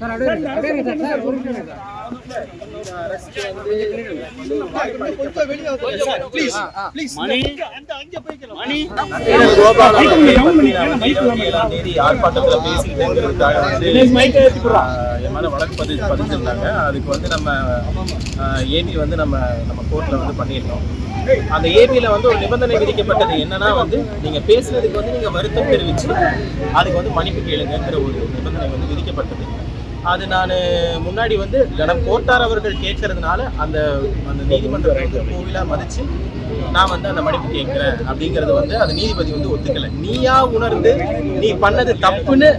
ஏழாம் தேதி வந்து வழக்கு பதிவு பதிஞ்சிருந்தாங்க அதுக்கு வந்து நம்ம ஏபி வந்து நம்ம நம்ம கோர்ட்ல வந்து பண்ணியிருந்தோம் அந்த ஏபியில் வந்து ஒரு நிபந்தனை விதிக்கப்பட்டது என்னன்னா வந்து நீங்க பேசுனதுக்கு வந்து நீங்க வருத்தம் தெரிவிச்சு அதுக்கு வந்து மன்னிப்பு கேளுங்கிற ஒரு நிபந்தனை வந்து விதிக்கப்பட்டது அது நான் முன்னாடி வந்து கடம் கோட்டார் அவர்கள் கேட்கறதுனால அந்த அந்த நீதிமன்றத்தை வந்து கோவிலா மதிச்சு நான் வந்து அந்த மன்னிப்பு கேட்கிறேன் அப்படிங்கறது வந்து அந்த நீதிபதி வந்து ஒத்துக்கல. நீயா உணர்ந்து நீ பண்ணது தப்புன்னு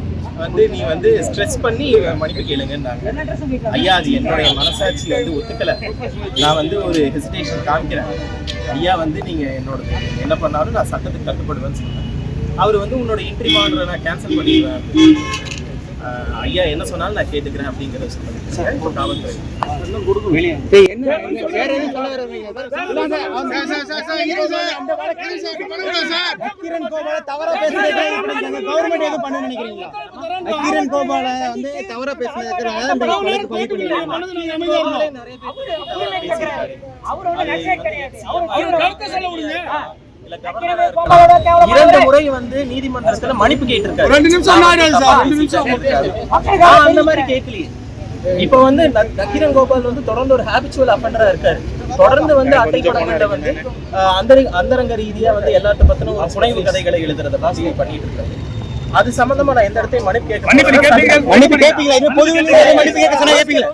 வந்து நீ வந்து ஸ்ட்ரெஸ் பண்ணி மன்னிப்பு கேளுங்கன்னாங்க. ஐயா அது என்னுடைய மனசாட்சி வந்து ஒத்துக்கல. நான் வந்து ஒரு ஹெசிடேஷன் காமிக்கிறேன். ஐயா வந்து நீங்க என்னோட என்ன பண்ணாலும் நான் சட்டத்துக்கு கட்டுப்படுவேன்னு சொன்னேன் அவர் வந்து உன்னோட இன்ட்ரி ஆர்டரை நான் கேன்சல் பண்ணிடுவேன். ஐயா என்ன சொன்னாலும் நான் கேட்டுக்கிறேன் அப்படிங்கிறத இப்போ காவல்துறை. தவறா இந்த கவர்மெண்ட் எதுவும் பண்ண நினைக்கிறீங்களா? நக்கீரன் கோபால வந்து தவறா பேசுனதுக்கு இரண்டு முறை வந்து நீதிமன்றத்துல மன்னிப்பு கேட்டிருக்காரு ரெண்டு நிமிஷம் ரெண்டு நிமிஷம். அந்த மாதிரி கேட்கலையே இப்ப வந்து நக்கீரன் கோபால் வந்து தொடர்ந்து ஒரு ஹாபிச்சுவல் அஃபண்டரா இருக்காரு தொடர்ந்து வந்து அட்டை படங்கள்ல வந்து அந்தர- அந்தரங்க ரீதியா வந்து எல்லாத்த பத்தின ஒரு புனைவு கதைகளை எழுதுறத பாசி பண்ணிட்டு இருக்காரு அது சம்பந்தமா நான் எந்த இடத்தையும் மன்னிப்பு கேட்க மன்னிப்பு கேட்பீங்களா இது பொது மன்னிப்பு கேட்க சொன்னா கேட்பீங்களா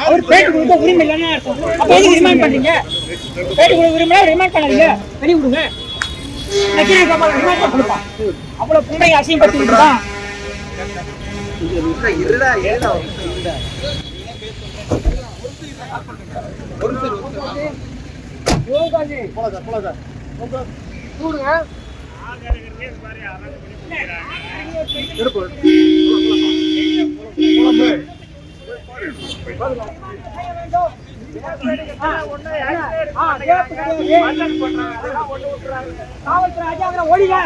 அவர் பேட்டி கொடுக்க உரிமை இல்லைன்னு அர்த்தம். அப்ப எதுக்கு ரிமைண்ட் பண்றீங்க பேட்டி கொடுக்க உரிமை ரிமைண்ட் பண்ணாதீங்க வெளிய விடுங்க நக்கீரன் கோபால் ரிமைண்ட் கொடுப்பான் அவ்வளவு புண்டை அசிங்கப்படுத்திட்டு இருக்கான் காவல்துறை அஜாகிரம் ஓடிங்க